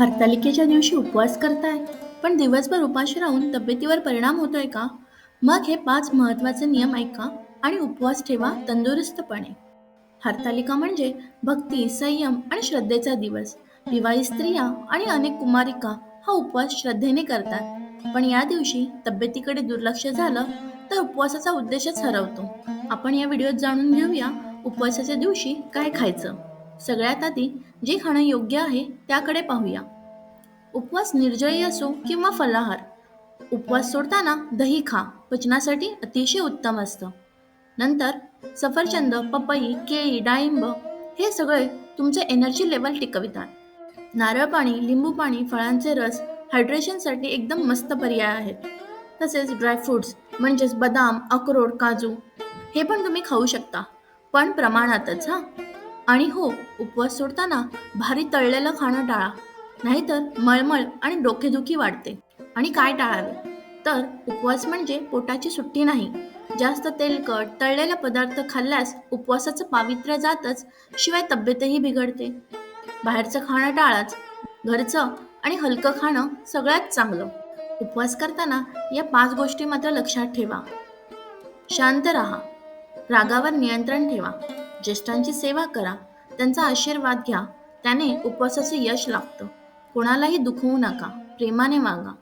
हरतालिकेच्या दिवशी उपवास करताय? पण दिवसभर उपाशी राहून तब्येतीवर परिणाम होतोय का? मग हे पाच महत्त्वाचे नियम ऐका आणि उपवास ठेवा तंदुरुस्तपणे. हरतालिका म्हणजे भक्ती संयम आणि श्रद्धेचा दिवस. विवाहित स्त्रिया आणि अनेक कुमारिका हा उपवास श्रद्धेने करतात. पण या दिवशी तब्येतीकडे दुर्लक्ष झालं तर उपवासाचा उद्देशच हरवतो. आपण या व्हिडिओत जाणून घेऊया उपवासाच्या दिवशी काय खायचं. सगळ्यात आधी जे खाणं योग्य आहे त्याकडे पाहूया. उपवास निर्जयी असो किंवा फलाहार. उपवास सोडताना दही खा पचनासाठी अतिशय उत्तम असतं. नंतर सफरचंद पपई केळी डाळिंब हे सगळे तुमचे एनर्जी लेवल टिकवितात. नारळ पाणी लिंबू पाणी फळांचे रस हायड्रेशनसाठी एकदम मस्त पर्याय आहेत. तसेच ड्रायफ्रूट्स म्हणजेच बदाम अक्रोड काजू हे पण तुम्ही खाऊ शकता. पण प्रमाणातच हां. आणि हो उपवास सोडताना भारी तळलेलं खाणं टाळा. नाहीतर मळमळ आणि डोकेदुखी वाढते. आणि काय टाळावे? तर उपवास म्हणजे पोटाची सुट्टी नाही. जास्त तेलकट तळलेला पदार्थ खाल्ल्यास उपवासाचं पावित्र्य जातच शिवाय तब्येतही बिघडते. बाहेरचं खाणं टाळाच घरचं आणि हलकं खाणं सगळ्यात चांगलं. उपवास करताना या पाच गोष्टी मात्र लक्षात ठेवा. शांत राहा. रागावर नियंत्रण ठेवा. ज्येष्ठांची सेवा करा. त्यांचा आशीर्वाद घ्या. त्याने उपवासाचे यश लागतं कोणालाही दुखवू नका. प्रेमाने वागा.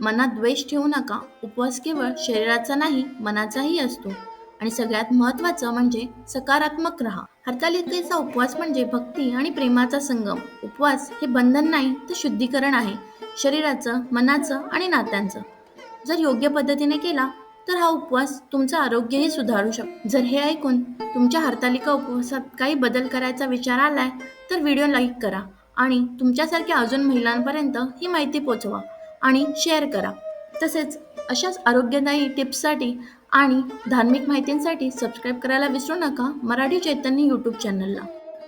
मनात द्वेष ठेवू नका. उपवास केवळ शरीराचा नाही मनाचाही असतो. आणि सगळ्यात महत्वाचं म्हणजे सकारात्मक राहा. हरतालिकेचा उपवास म्हणजे भक्ती आणि प्रेमाचा संगम. उपवास हे बंधन नाही तर शुद्धीकरण आहे. शरीराचं मनाचं आणि नात्यांचं. जर योग्य पद्धतीने केला तर हा उपवास तुमचं आरोग्यही सुधारू शकतो जर हे ऐकून तुमच्या हरतालिका उपवासात काही बदल करायचा विचार आलाय तर व्हिडिओ लाईक करा आणि तुमच्यासारख्या अजून महिलांपर्यंत ही माहिती पोचवा आणि शेअर करा. तसेच अशाच आरोग्यदायी टिप्ससाठी आणि धार्मिक माहितींसाठी सबस्क्राईब करायला विसरू नका मराठी चैतन्य यूट्यूब चॅनलला.